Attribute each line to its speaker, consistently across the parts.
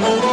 Speaker 1: Oh.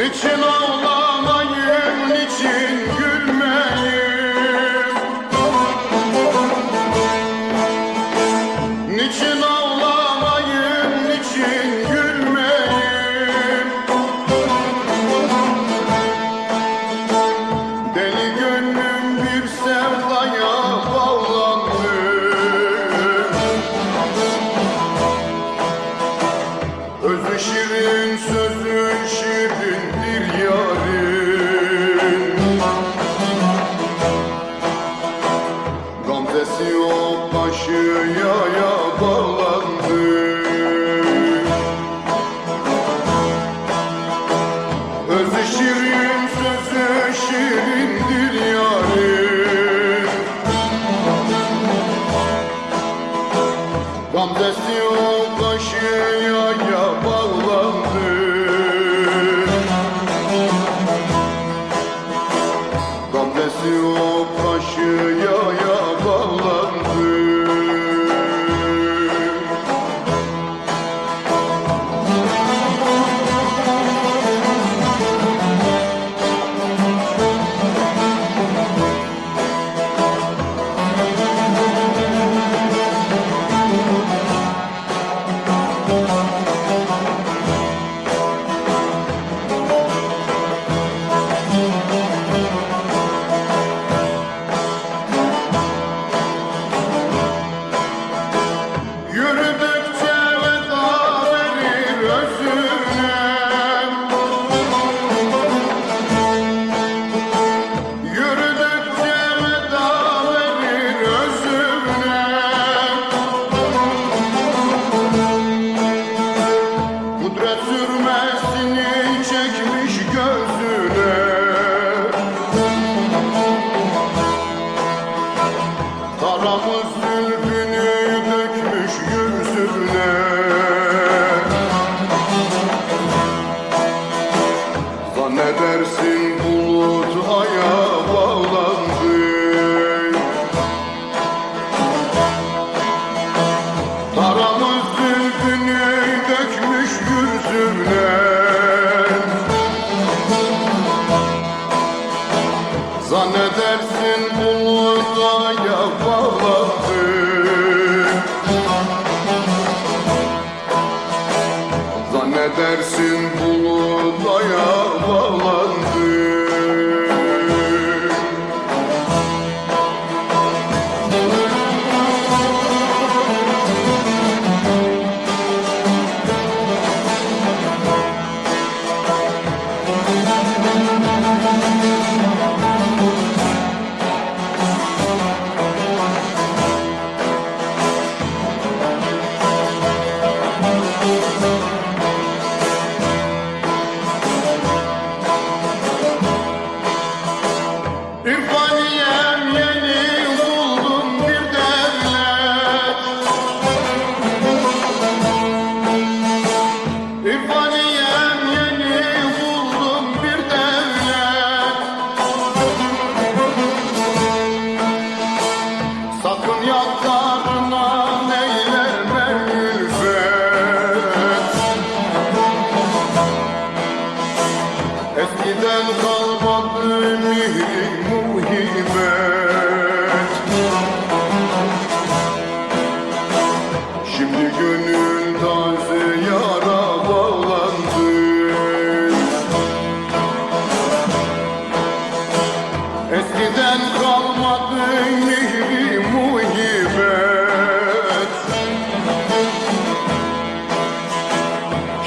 Speaker 1: Niçin ağlamayım, niçin gülmeyim? Niçin ağlamayım, niçin gülmeyim? Deli gönlüm bir sevdaya bağlandı Özü şirin, sözü başı yaya bağlandı. Özü şirin, sözü şirindir yürüdü bulutaya bağlandı Zannedersin bulutaya bağlandı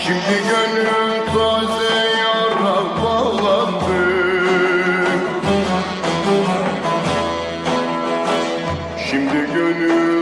Speaker 1: Şimdi gönlüm taze yara bağlandı. Şimdi gönül